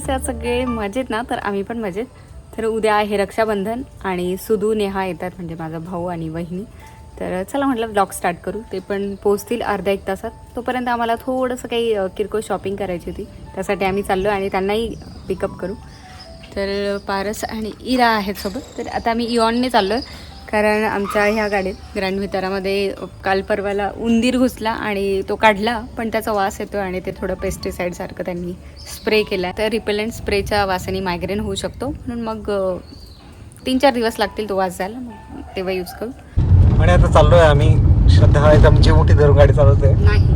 कसे आहात सगळे मजेत ना? तर आम्ही पण मजेत. तर उद्या आहे रक्षाबंधन आणि सुदू नेहा येतात म्हणजे माझा भाऊ आणि वहिनी. तर चला म्हटलं ब्लॉग स्टार्ट करू. ते पण पोचतील अर्ध्या एक तासात. तोपर्यंत आम्हाला थोडंसं काही किरकोळ शॉपिंग करायची होती. त्यासाठी आम्ही चाललो आणि त्यांनाही पिकअप करू. तर पारस आणि इरा आहेत सोबत. तर आता आम्ही इऑनने चाललो आहे कारण आमच्या ह्या गाडीत ग्रँड वितारामध्ये काल परवाला उंदीर घुसला आणि तो काढला पण त्याचा वास येतो आणि ते थोडं पेस्टिसाईडसारखं त्यांनी स्प्रे केला. तर रिपेलंट स्प्रेच्या वासाने मायग्रेन होऊ शकतो. म्हणून मग तीन चार दिवस लागतील तो वास जायला मग तेव्हा यूज करू. आणि आता चाललोय आम्ही. श्रद्धा एक आमची मोठी धरून गाडी चालवते. नाही.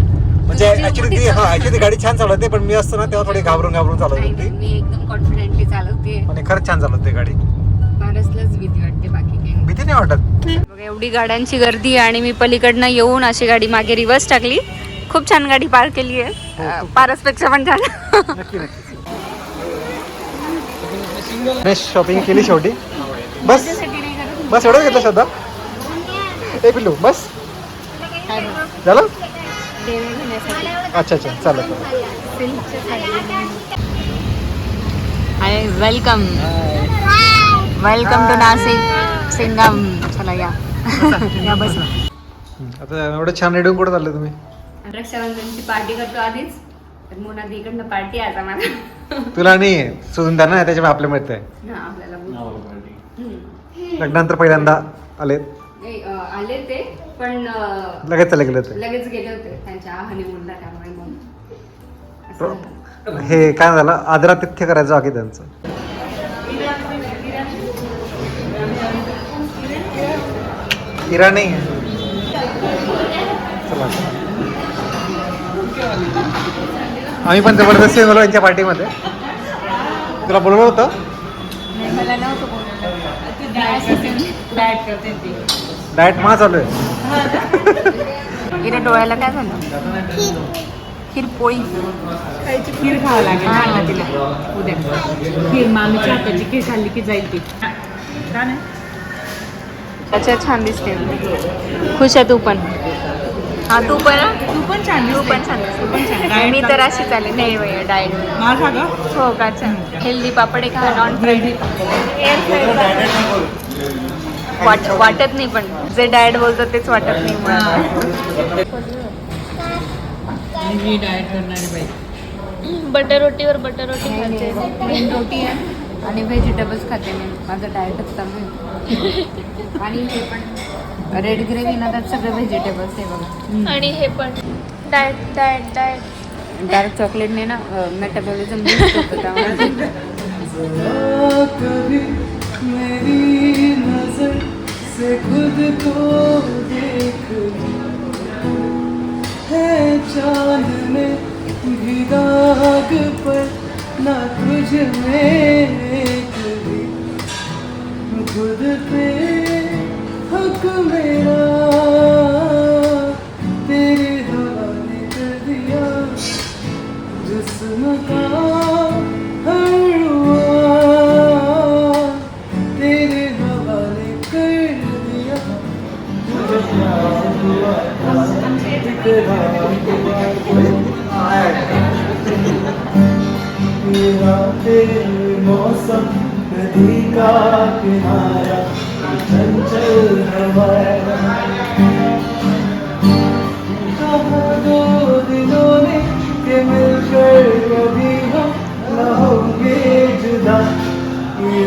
म्हणजे ऍक्च्युली ती हा ऍक्च्युली गाडी छान चालवते पण मी असतो ना तेव्हा थोडी घाबरून घाबरून चालवत होती. मी एकदम कॉन्फिडेंटली चालवते आणि खरंच छान चालवते गाडी. पारसलाच भीती वाटते. नाही. वाटत. बघा एवढी गाड्यांची गर्दी आणि मी पलीकडनं येऊन अशी गाडी मागे रिव्हर्स टाकली. खूप छान गाडी पार्क केली आहे. अं, पारसपेक्षा पण छान. शॉपिंग केली शेवटी. बस. बस एवढं घेतलं श्रद्धा? ए पिल्लू बस. झालं? अच्छा अच्छा चालेल hi welcome welcome to Nashik Singham चला या. या बस. आता एवढं छान रेडिओ कुठं चाललं तुम्ही? रक्षाबंधनची पार्टी करतो आधीच. तर इकडनं पार्टी आज आम्हाला. तुला नाही नाही त्याच्यामुळे आपल्या हा आपल्याला हम्म. लग्नानंतर पहिल्यांदा आले आले ते पण लगेच चालले गेले ते लगेच गेले होते. त्यांच्या हनीमूनला त्यामुळे मग. हे काय झालं? आदरातिथ्य करायचं बाकी त्यांचं. इरा नाही आहे. चला। आम्ही पण जबरदस्ती गेलो यांच्या पार्टीमध्ये. तुला बोलवलं होतं? नाही, मला नव्हतं बोलवलं. डाएट करते ती. डायट मा चालू आहे. हिला डोळ्याला काय झालं? खीर पोळी. खायची खीर खावं लागेल. ना तिला. उद्या. खीर मामीच्या हाताची खीर खाल्ली की जाईल ती. छान आहे. अच्छा छान दिसते. खुश आहे तू पण. हा तू पण? हा? तू पण छान तू. पण छान दिसते. तू पण छान नाही, मी तर. अशी चालेल. नाही भैया डाएट माझा ग हो का? छान. हेल्दी पापड खा नॉन फ्राईड वाट वाटत नाही पण. जे डाएट बोलतात तेच वाटत नाही. मी डाएट करणारी बाई. बटर रोटीवर बटर रोटी खाते. रोटी आहे आणि व्हेजिटेबल्स खाते मी. माझं डाएटच चालू आहे. आणि हे पण रेड ग्रेव्ही ना त्यात सगळे व्हेजिटेबल्स आहे बघा. आणि हे पण डाएट डाएट डाएट. डार्क चॉकलेटने ना मेटाबॉलिझम बूस्ट होतं त्यामुळे. कभी मेरी नजर से खुद को देख है चांद में भी दाग पर ना तुझ में कभी खुद पे हक मेरा तेरे हवाले कर दिया जिस्म का हर तेरे हवाले कर दिया मुझे प्यार हुआ हुआ मेरा तेरे मौसम नदी का किनारा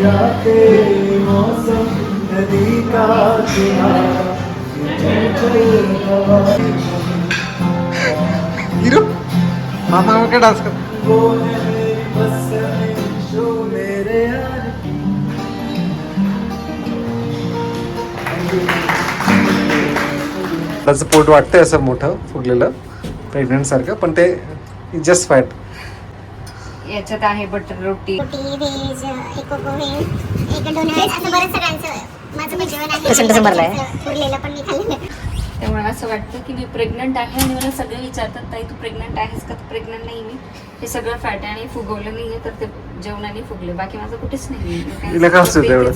रातें मौसम नदी का किनारा मामा काय डान्स कर. त्याचं पोट वाटतंय असं मोठं फुगलेलं प्रेग्नंट सारखं पण ते जस्ट फॅट याच्यात आहे बटर रोटी. त्यामुळे असं वाटतं की मी प्रेग्नंट आहे आणि मला सगळे विचारतात ताई तू प्रेग्नंट आहेस का? प्रेग्नंट नाही मी. हे सगळं फॅट आहे आणि फुगवलं नाही आहे तर ते जेवणाने फुगले. बाकी माझं कुठेच नाही हिला काय हसू येतं एवढं?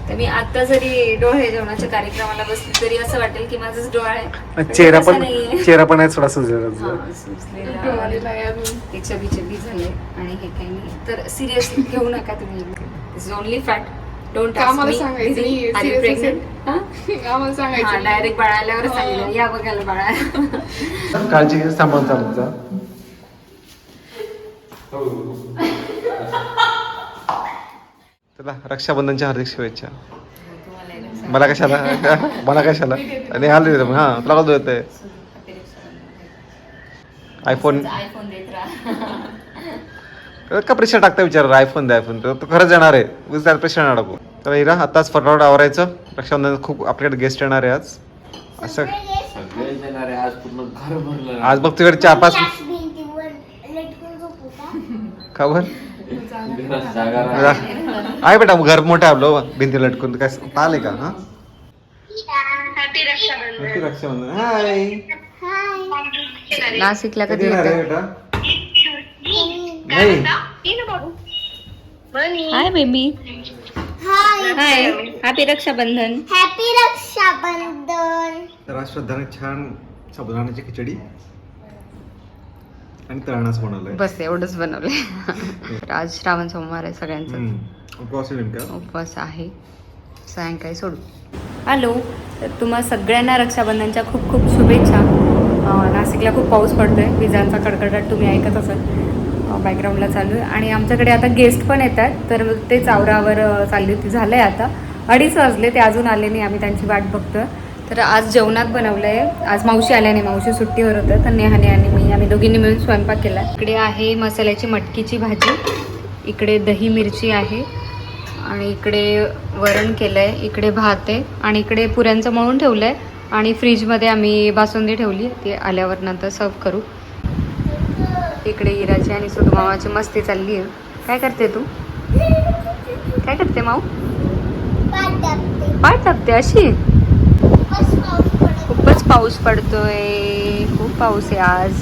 तर मी आता जरी डोळे जेवणाच्या कार्यक्रमाला बसली तरी असं वाटेल की माझंच डोळा आहे. चेहरा पण. चेहरा पण आहे थोडा सुजलेला. हा, सुजलेला. ते चबी चबी झाले आणि हे काही नाही. तर सिरियसली घेऊ नका तुम्ही. इट्स ओनली फॅट डोंट आम्हाला सांगायचं प्रेग्नेंट आम्हाला सांगायचं डायरेक्ट बाळाल्यावर सांगितलं. या बघायला बाळा. काळजी जा. चला रक्षाबंधनच्या हार्दिक शुभेच्छा. मला कशाला? मला कशाला? आणि आले हा तुला का येत आहे आयफोन आयफोन देत राहा. का प्रेशर टाकता विचार आयफोन द्या आयफोन तो खरंच येणार आहे. त्याला प्रेशर नाही टाकू. तर हिरा आताच फटाफट आवरायचं. रक्षाबंधन खूप आपल्याकडे गेस्ट येणार आहे आज. असं सगळे येणार आहे. आज पूर्ण घर भरलं. आज बघ तुझ्याकडे चार पाच खबर घरात जागा राहिली. आहे बेटा घर मोठं आहे आपलं भिंती लटकून काय पाहिले का हा happy Raksha Bandhan Happy Raksha Bandhan hi hi नाशिकला कधी कधी येणार आहे येतं बेटा नाही hi baby hi hi happy Raksha Bandhan happy Raksha Bandhan तर आज श्रद्धाने छान साबुदाण्याची खिचडी आणि तळणाच बनवलंय. बस एवढंच बनवलंय. आज श्रावण सोमवार आहे सगळ्यांचा. उपवास आहे नेमका? उपवास आहे. सायंकाळी सोडू. हॅलो तर तुम्हा सगळ्यांना रक्षाबंधनच्या खूप खूप शुभेच्छा. नाशिकला खूप पाऊस पडतोय. विजांचा कडकडाट तुम्ही ऐकत असाल. बॅकग्राऊंडला चालू आहे. आणि आमच्याकडे आता गेस्ट पण येतात. तर ते चावरावर चालली होती. झालं आहे आता. अडीच वाजले ते अजून आले नाही. आम्ही त्यांची वाट बघतोय. तर आज जेवणात बनवलं आहे आज मावशी आल्या नाही मावशी सुट्टीवर होतं. तर नेहाने आणि मी आम्ही दोघींनी मिळून स्वयंपाक केला. इकडे आहे मसाल्याची मटकीची भाजी. इकडे दही मिरची आहे. आणि इकडे वरण केलं आहे इकडे भात आहे. आणि इकडे पुऱ्यांचं मळून ठेवलं आहे आणि फ्रीजमध्ये आम्ही बासुंदी ठेवली. ती आल्यावर नंतर सर्व करू. इकडे इराची आणि सुटमावाची मस्ती चालली आहे. काय करते तू? काय करते माऊ? पाठ टाकते अशी? पाऊस पडतोय. खूप पाऊस आहे आज.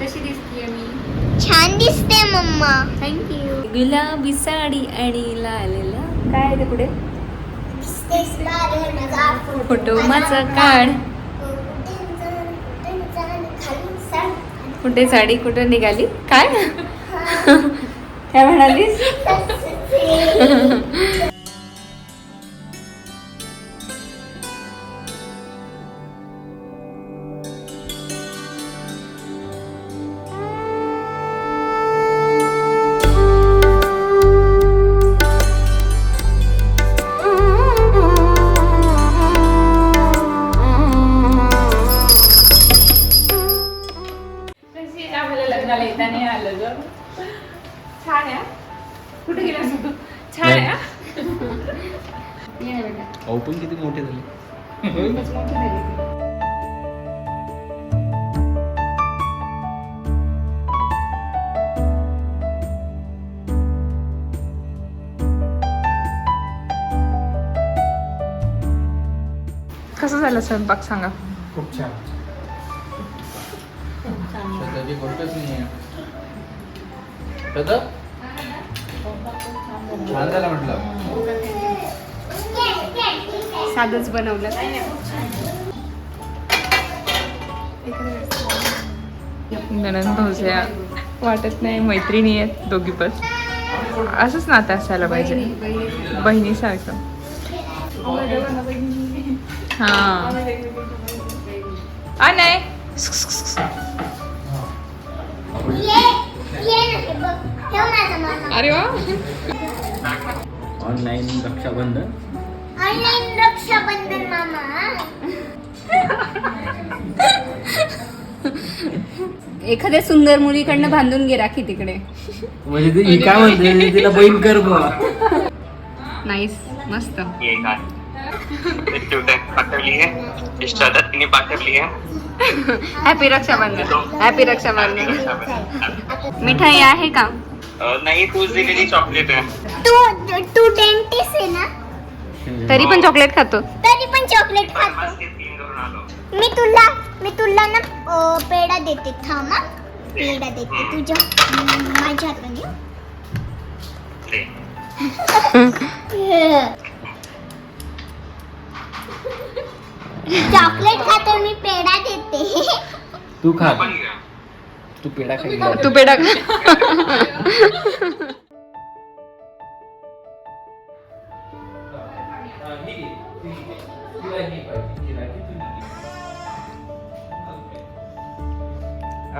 कशी दिसतीये मी? छान दिसते मम्मा. थँक्यू गुलाबी साडी आणि लालेला काय आहे ते पुढे? फोटो माझा काढ कुठे साडी कुठे निघाली? काय? काय म्हणालीस? झालं स्वयंपाक सांगा. खूप छान. सध्याची गोष्टच नाही आहे. सध्या छान झालं म्हटलं. साधंच बनवलं. ननंद भाऊज्या वाटत नाही मैत्रिणी आहेत दोघी पण. असंच नातं असायला पाहिजे. बहिणीसारखं. हा. आ नाही. अरे वा. ऑनलाईन रक्षाबंधन. ऑनलाईन रक्षाबंधन मामा. एखाद्या सुंदर मुलीकडनं बांधून घे राखी तिकडे. म्हणजे ती काय म्हणते? तिला बहीण कर बुवा. नाईस मस्त. ट्यूटर पाठवली आहे इष्टाला तिने पाठवली आहे हॅपी रक्षाबंधन। हॅपी रक्षाबंधन। मिठाई आहे का नाही तूच दिलेली चॉकलेट आहे तू तू डेंटिस्ट आहे ना? तरी पण चॉकलेट खातो। तरी पण चॉकलेट खातो। मी तुला मी तुला ना पेढा देते थांब. पेढा देते तुझ्या हम्म, माझ्या हाताने. चॉकलेट खातो मी पेढा देते तू खा। तू पेढा खाई तू पेढा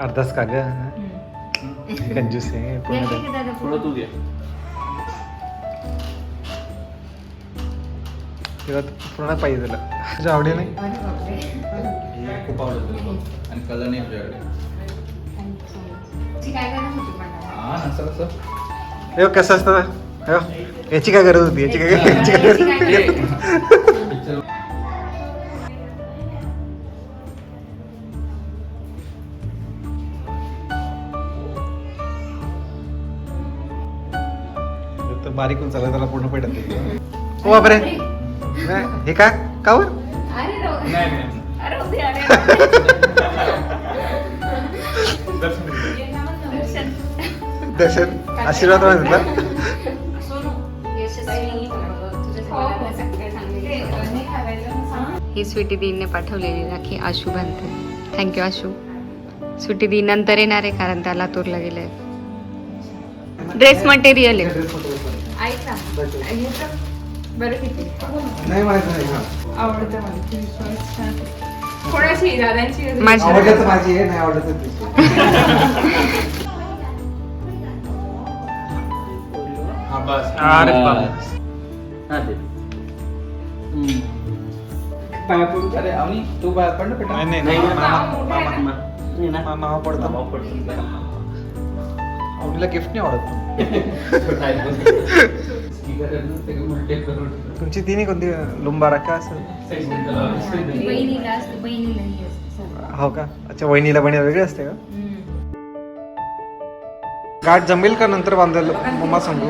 अर्धाच का ग कंजूस आहे पूर्ण तू घे तुला पूर्ण पाहिजे तुला. तुझ्या आवडी नाही खूप आवडतं आणि कलर नाही तुझ्याकडे. हा कसं हे असतं हे याची काय गरज होती? याची काय याची काय गरज बारीक होऊन चालला त्याला पूर्ण पडत नाही. ओ बापरे. हे का? वर? दर्शन. आशीर्वाद मागितला ही स्वीटी दीनने पाठवलेली राखी आशू बांधते थँक्यू आशू. स्वीटी दी नंतर येणार आहे कारण त्याला लातूरला गेलाय. ड्रेस मटेरियल आहे. नाही माहीत नाही हा. आवडतं मला ती विश्वास छान. कोणाची? दादांची माझी. आवडलं तर माझी आहे नाही आवडलं तर तुझी. हा बस. अरे बाप. हा ते पाया पडून अरे आणि तू पाया पड ना बेटा. नाही, नाही, नाही. मामा मामा मामा. नाही ना मा- मामा पडतो. मामा पडतो. आवडीला गिफ्ट नाही आवडत. आहे? तुमची तिन्ही कोणती लुंबारा का असं? हो का? अच्छा वहिनीला बहिणी वेगळी असते का? गाठ जमेल का नंतर बांधायला? मम्मा सांगू.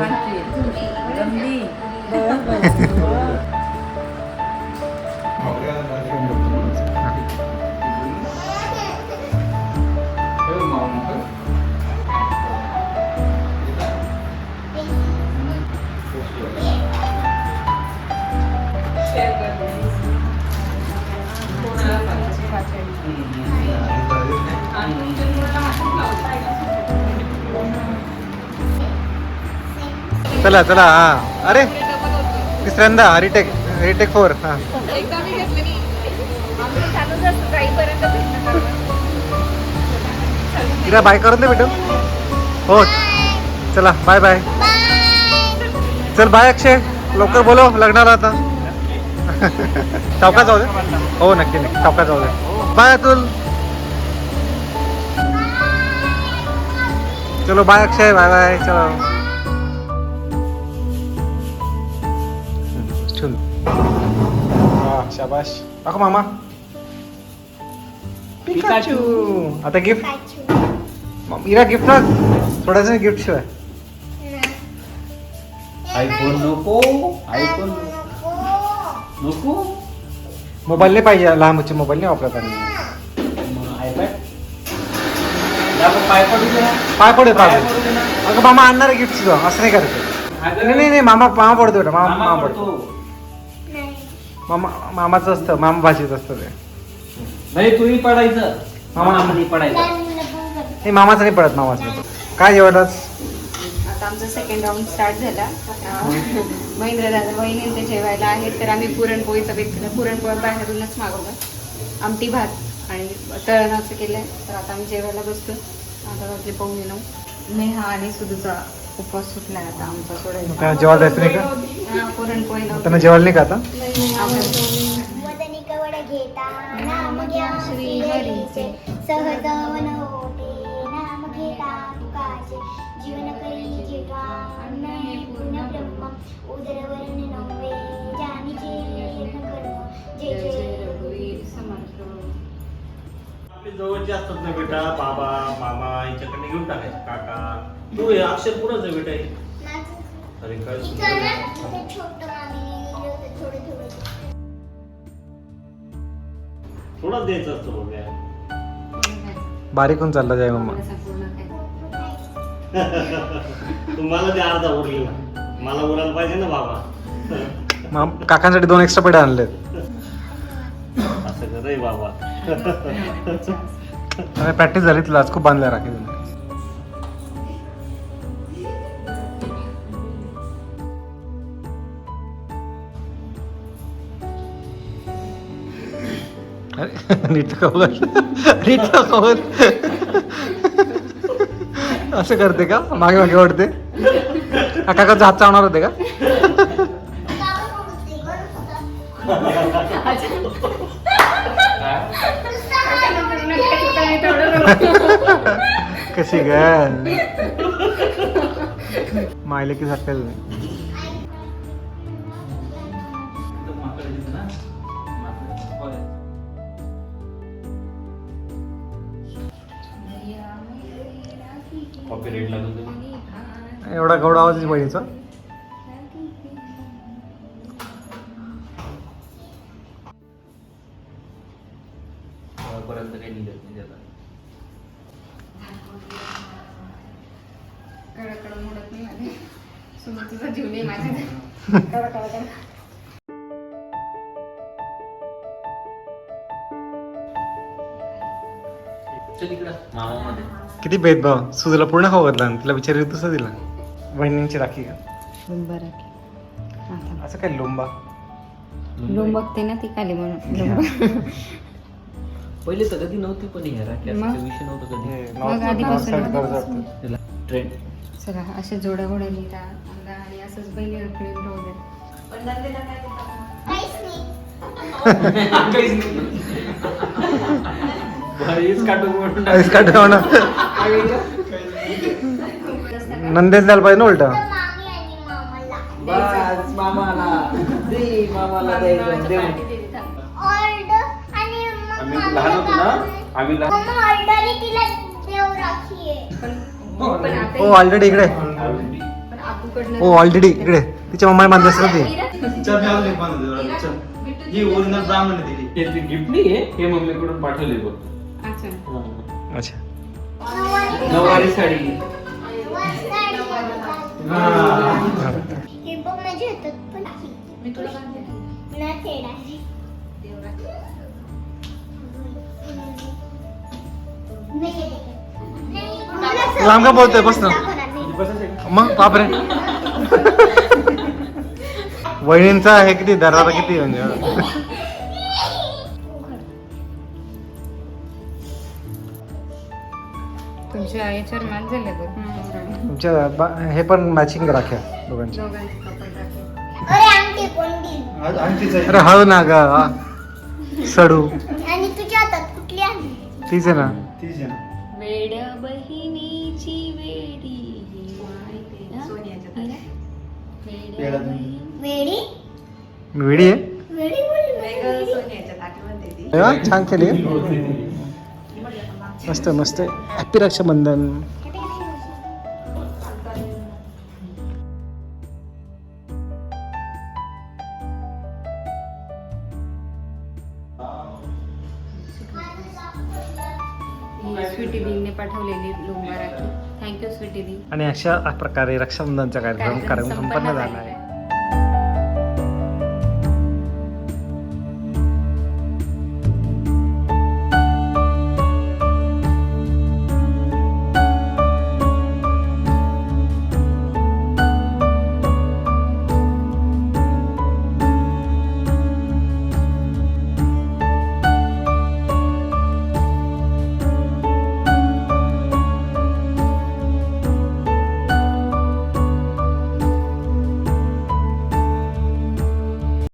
चला चला हा. अरे तिसऱ्यांदा रिटेक रिटेक फोर हा. तिला बाय करून दे भेटू हो चला बाय बाय चल बाय अक्षय. लवकर बोलो लग्नाला आता. चौका जाऊ दे. हो नक्की नक्की. चौका जाऊ दे. बाय अतुल चलो बाय अक्षय बाय बाय चलो. चल. शाबाश दाखव मामा. पिकाचू. आता गिफ्ट इरा गिफ्ट थोडासा गिफ्ट शिवाय. आयफोन नको आयफोन नको. मोबाईल नाही पाहिजे लहान मुचे मोबाईल नाही वापरत आम्ही आयपॅड पाय पडू दे ना. पाय पडे पाय पाय पडे. पडू दे ना. अगं मामा आणणार आहे गिफ्ट तुझं असं नाही करायचं नाही नाही नाही मामा मामा पडतो बेटा मामा मामा मामा पडतो पडतो मामा मामाचं असतं मामा भाषेचं असतं ते नाही तूही पडायचं मामा. मामा नाही पडायचं नाही मामाचं नाही पडत मामाचं नाही पडत. काय जेवणाच आता आमचा सेकंड राऊंड स्टार्ट झाला. महेंद्र दादा वहिनी ते जेवायला आहेत तर आम्ही पुरणपोळीचा बेत केला पुरणपोळी बाहेरूनच मागवला. आमटी भात आणि तळण असं केलंय. तर आता आम्ही जेवायला बसतो आता वाजले पाहुणे नऊ. नेहा आणि सुधूचा उपवास सुटलाय आता आमचा सोडायचा. जेवायला जायचं नाही का? हा, पुरणपोळी नव्हती. त्यांना जेवायला नाही का आता? वदनी कवड घेता नाम घ्या श्री हरीचे. सहज होते नाम घेता. तुकाचे जीवन करी जेव्हा अन्न हे पूर्ण ब्रह्म. उदरवरण नव्हे जानीचे न कर्म. जय जय रघुवीर समर्थ. आपले जवळचे असतात ना बेटा बाबा मामा यांच्याकडे घेऊन टाकायचे काका. तू हे अक्षर पुढंच आहे बेटा हे. अरे काय सुंदर छोट मामी थोडे द्यायचं असतं बघ. बारीक होऊन चालला जाय मम्मा. तुम्हाला ते अर्धा उरलेला. मला उरायला पाहिजे ना बाबा. काकांसाठी दोन एक्स्ट्रा पेढे आणलेत. असं रे बाबा. प्रॅक्टिस झाली तुला. आज खूप बांधल्या राखी. अरे नीट कवर नीट कवर असं करते का? मागे मागे ओढते. हा काकाचा हात चावणार होते का? कशी काय मायले की नाही लागत एवढा गौड आवाज आहे बहिणीचा पर्यंत काही निघत नाही त्याला. कडकड मोडत नाही माझे. तुझा जीव नाही माझ्या किती भेदभाव. सुजला पूर्ण खाऊ घातला आणि तिला विचार तसं दिला. बहिणींची राखी का बरं असं काय लोंबा? लोंब. बघते ना ती खाली म्हणून. लोंब. पहिले तर कधी नव्हती पण हे राखी मग? असा विषय नव्हता कधी. मग आधीपासून. त्याला ट्रेंड सगळा असे जोड्या घोड्या लिहितात आणि असंच बैल राहू? काहीच नाही. बरीच काटून म्हणून. आईस नंदेच द्यायला पाहिजे ना उलटा. तर मामी आणि मामाला. बस मामाला दे मामाला द्यायचं देऊ ऑर्डर आणि मग आम्ही मामीला लहान होतो ना दाखवलं. आम्ही लहान मम्मा ऑर्डर तिला देव राखी आहे पण आता हो ऑलरेडी इकडे. हो ऑलरेडी इकडे. तिच्या मम्माने बांधली असं ती. ही ओरिजिनल ब्राह्मण दिली हे गिफ्ट नाही हे मम्मीकडून पाठवले बघ. अच्छा नऊवारी साडी हे बघ माझ्या हातात पण मी तुला बांधते ना खेळायची नाही येते. नाही. लांब का बोलतोय? बस ना. मग बापरे वहिनींचा हे किती दरारा किती म्हणजे तुमच्या याच्यावर मॅच झाले बघ. तुमच्या बा- हे पण मॅचिंग राख्या दोघांच्या दोघांचे अरे कोण दिली अरे हळू ना ग. सडू. आणि तुझ्या हातात कुठली आहे तीच आहे ना. वेड्या बहिणीची वेडी वेड्या बहिणी वेडी मी वेडी? आहे? वेडी बोलली अरे वा, छान केली मस्त मस्त. हॅपी रक्षाबंधन. पाठवलेली थँक्यू स्वीटी आणि अशा प्रकारे रक्षाबंधनचा कार्यक्रम संपन्न झाला आहे.